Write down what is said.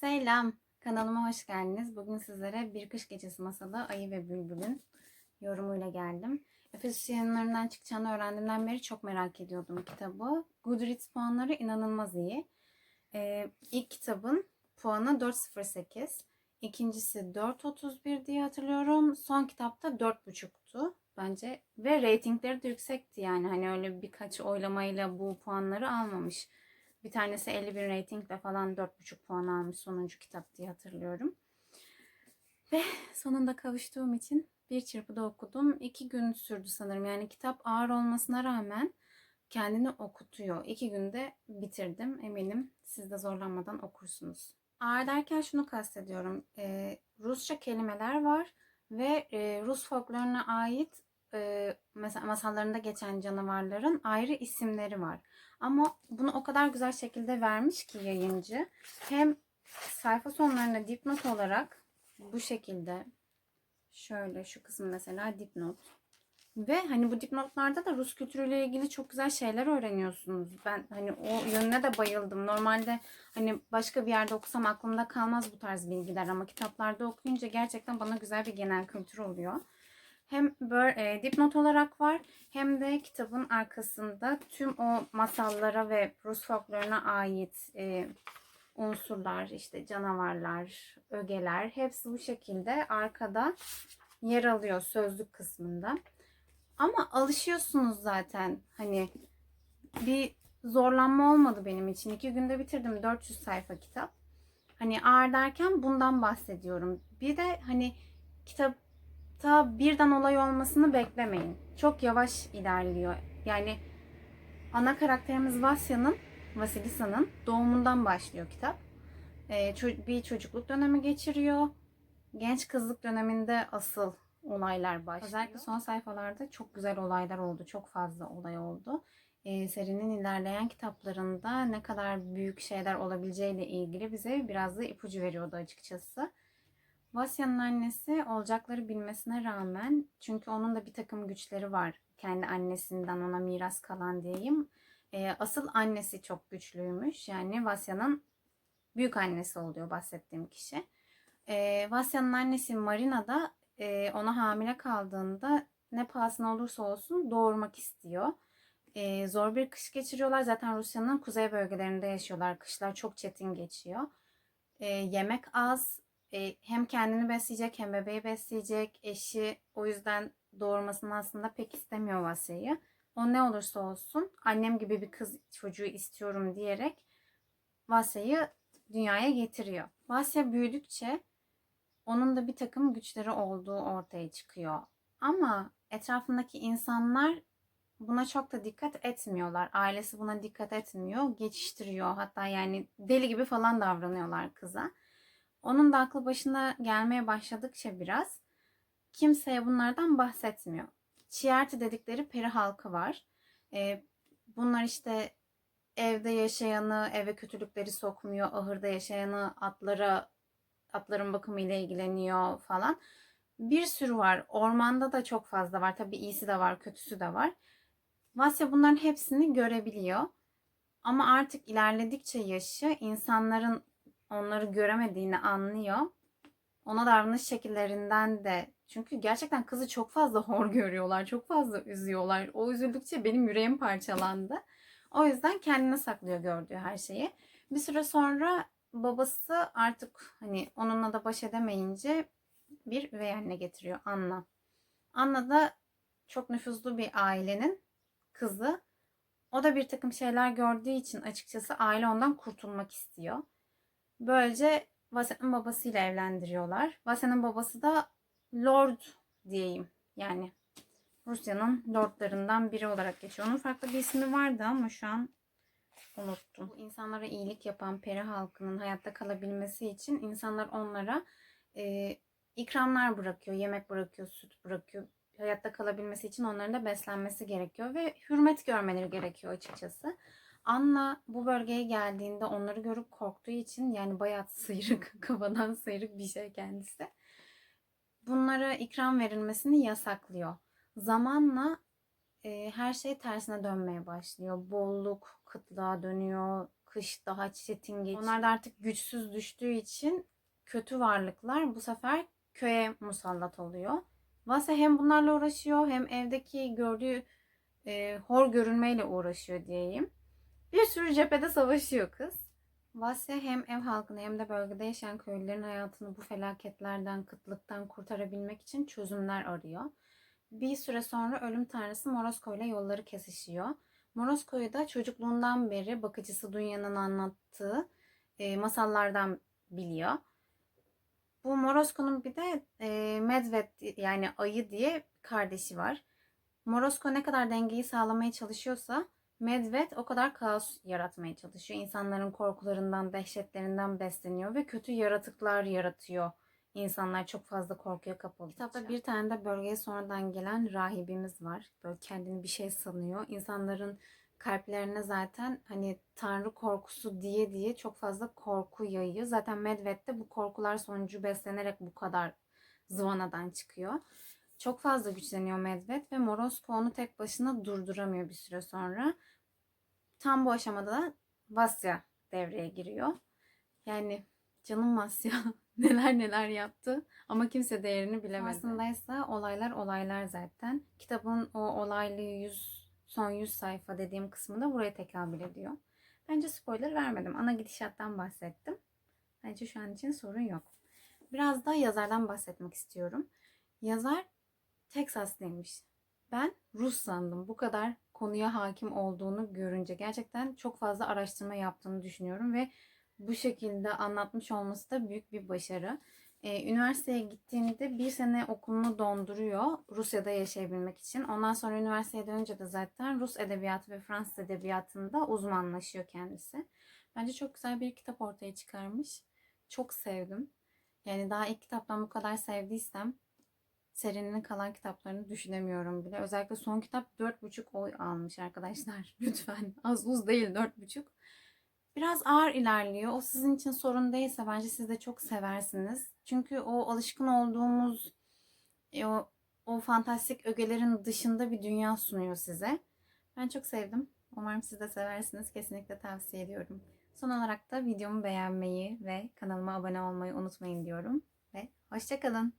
Selam, kanalıma hoş geldiniz. Bugün sizlere Bir Kış Gecesi masalı Ayı ve Bülbül'ün yorumuyla geldim. Efesus yayınlarından çıkacağını öğrendiğimden beri çok merak ediyordum kitabı. Goodreads puanları inanılmaz iyi. Ee, ilk kitabın puanı 4.08. İkincisi 4.31 diye hatırlıyorum. Son kitapta 4.5'tu bence. Ve reytingleri de yüksekti yani. Hani öyle birkaç oylamayla bu puanları almamış. Bir tanesi 51 ratingle falan 4,5 puan almış sonuncu kitap diye hatırlıyorum. Ve sonunda kavuştuğum için bir çırpıda okudum. İki gün sürdü sanırım. Yani kitap ağır olmasına rağmen kendini okutuyor. İki günde bitirdim. Eminim siz de zorlanmadan okursunuz. Ağır derken şunu kastediyorum. Ee, Rusça kelimeler var ve e, Rus folkloruna ait e, mesela masallarında geçen canavarların ayrı isimleri var. Ama bunu o kadar güzel şekilde vermiş ki yayıncı. Hem sayfa sonlarında dipnot olarak bu şekilde şöyle şu kısım mesela dipnot. Ve hani bu dipnotlarda da Rus kültürüyle ilgili çok güzel şeyler öğreniyorsunuz. Ben hani o yönüne de bayıldım. Normalde hani başka bir yerde okusam aklımda kalmaz bu tarz bilgiler ama kitaplarda okuyunca gerçekten bana güzel bir genel kültür oluyor. Hem böyle e, dipnot olarak var hem de kitabın arkasında tüm o masallara ve Rus folkloruna ait e, unsurlar, işte canavarlar, ögeler hepsi bu şekilde arkada yer alıyor sözlük kısmında. Ama alışıyorsunuz zaten hani bir zorlanma olmadı benim için. İki günde bitirdim 400 sayfa kitap. Hani ağır derken bundan bahsediyorum. Bir de hani kitap ta birden olay olmasını beklemeyin. Çok yavaş ilerliyor. Yani ana karakterimiz Vasya'nın, Vasilisa'nın doğumundan başlıyor kitap. Ee, bir çocukluk dönemi geçiriyor. Genç kızlık döneminde asıl olaylar başlıyor. Özellikle son sayfalarda çok güzel olaylar oldu. Çok fazla olay oldu. Ee, serinin ilerleyen kitaplarında ne kadar büyük şeyler olabileceğiyle ilgili bize biraz da ipucu veriyordu açıkçası. Vasya'nın annesi olacakları bilmesine rağmen çünkü onun da bir takım güçleri var. Kendi annesinden ona miras kalan diyeyim. E, asıl annesi çok güçlüymüş. Yani Vasya'nın büyük annesi oluyor bahsettiğim kişi. E, Vasya'nın annesi Marina da e, ona hamile kaldığında ne pahasına olursa olsun doğurmak istiyor. E, zor bir kış geçiriyorlar. Zaten Rusya'nın kuzey bölgelerinde yaşıyorlar. Kışlar çok çetin geçiyor. E, yemek az e, hem kendini besleyecek hem bebeği besleyecek. Eşi o yüzden doğurmasını aslında pek istemiyor Vasya'yı. O ne olursa olsun annem gibi bir kız çocuğu istiyorum diyerek Vasya'yı dünyaya getiriyor. Vasya büyüdükçe onun da bir takım güçleri olduğu ortaya çıkıyor. Ama etrafındaki insanlar buna çok da dikkat etmiyorlar. Ailesi buna dikkat etmiyor, geçiştiriyor. Hatta yani deli gibi falan davranıyorlar kıza. Onun da aklı başına gelmeye başladıkça biraz kimseye bunlardan bahsetmiyor. Çiğerti dedikleri peri halkı var. E, bunlar işte evde yaşayanı eve kötülükleri sokmuyor, ahırda yaşayanı atlara atların bakımıyla ilgileniyor falan. Bir sürü var. Ormanda da çok fazla var. Tabii iyisi de var, kötüsü de var. Vasya bunların hepsini görebiliyor. Ama artık ilerledikçe yaşı insanların onları göremediğini anlıyor. Ona davranış şekillerinden de çünkü gerçekten kızı çok fazla hor görüyorlar. Çok fazla üzüyorlar. O üzüldükçe benim yüreğim parçalandı. O yüzden kendine saklıyor gördüğü her şeyi. Bir süre sonra babası artık hani onunla da baş edemeyince bir üvey anne getiriyor Anna. Anna da çok nüfuzlu bir ailenin kızı. O da bir takım şeyler gördüğü için açıkçası aile ondan kurtulmak istiyor. Böylece Vasen'in babasıyla evlendiriyorlar. Vasen'in babası da Lord diyeyim. Yani Rusya'nın lordlarından biri olarak geçiyor. Onun farklı bir ismi vardı ama şu an unuttum. Bu insanlara iyilik yapan peri halkının hayatta kalabilmesi için insanlar onlara e, ikramlar bırakıyor, yemek bırakıyor, süt bırakıyor. Hayatta kalabilmesi için onların da beslenmesi gerekiyor ve hürmet görmeleri gerekiyor açıkçası. Anna bu bölgeye geldiğinde onları görüp korktuğu için yani bayağı sıyrık, kafadan sıyrık bir şey kendisi. Bunlara ikram verilmesini yasaklıyor. Zamanla e, her şey tersine dönmeye başlıyor. Bolluk kıtlığa dönüyor, kış daha çetin geçiyor. Onlar da artık güçsüz düştüğü için kötü varlıklar bu sefer köye musallat oluyor. Vasya hem bunlarla uğraşıyor hem evdeki gördüğü e, hor görünmeyle uğraşıyor diyeyim. Bir sürü cephede savaşıyor kız. Vasya hem ev halkını hem de bölgede yaşayan köylülerin hayatını bu felaketlerden, kıtlıktan kurtarabilmek için çözümler arıyor. Bir süre sonra ölüm tanrısı Morosko ile yolları kesişiyor. Morosko'yu da çocukluğundan beri bakıcısı Dunya'nın anlattığı e, masallardan biliyor. Bu Morosko'nun bir de e, Medved yani ayı diye kardeşi var. Morosko ne kadar dengeyi sağlamaya çalışıyorsa Medved o kadar kaos yaratmaya çalışıyor. İnsanların korkularından, dehşetlerinden besleniyor ve kötü yaratıklar yaratıyor. İnsanlar çok fazla korkuya kapıldı. Kitapta bir tane de bölgeye sonradan gelen rahibimiz var. Böyle kendini bir şey sanıyor. İnsanların kalplerine zaten hani tanrı korkusu diye diye çok fazla korku yayıyor. Zaten Medved de bu korkular sonucu beslenerek bu kadar zıvanadan çıkıyor. Çok fazla güçleniyor Medved ve Morosko onu tek başına durduramıyor bir süre sonra. Tam bu aşamada da Vasya devreye giriyor. Yani canım Vasya neler neler yaptı ama kimse değerini bilemedi. Aslında ise olaylar olaylar zaten. Kitabın o olaylı 100 son 100 sayfa dediğim kısmı da buraya tekabül ediyor. Bence spoiler vermedim. Ana gidişattan bahsettim. Bence şu an için sorun yok. Biraz da yazardan bahsetmek istiyorum. Yazar Teksaslıymış. Ben Rus sandım. Bu kadar konuya hakim olduğunu görünce gerçekten çok fazla araştırma yaptığını düşünüyorum ve bu şekilde anlatmış olması da büyük bir başarı. Ee, üniversiteye gittiğinde bir sene okulunu donduruyor Rusya'da yaşayabilmek için. Ondan sonra üniversiteye dönünce de zaten Rus edebiyatı ve Fransız edebiyatında uzmanlaşıyor kendisi. Bence çok güzel bir kitap ortaya çıkarmış. Çok sevdim. Yani daha ilk kitaptan bu kadar sevdiysem serinin kalan kitaplarını düşünemiyorum bile. Özellikle son kitap 4,5 oy almış arkadaşlar. Lütfen az uz değil 4,5. Biraz ağır ilerliyor. O sizin için sorun değilse bence siz de çok seversiniz. Çünkü o alışkın olduğumuz e, o, o fantastik ögelerin dışında bir dünya sunuyor size. Ben çok sevdim. Umarım siz de seversiniz. Kesinlikle tavsiye ediyorum. Son olarak da videomu beğenmeyi ve kanalıma abone olmayı unutmayın diyorum. Ve hoşçakalın.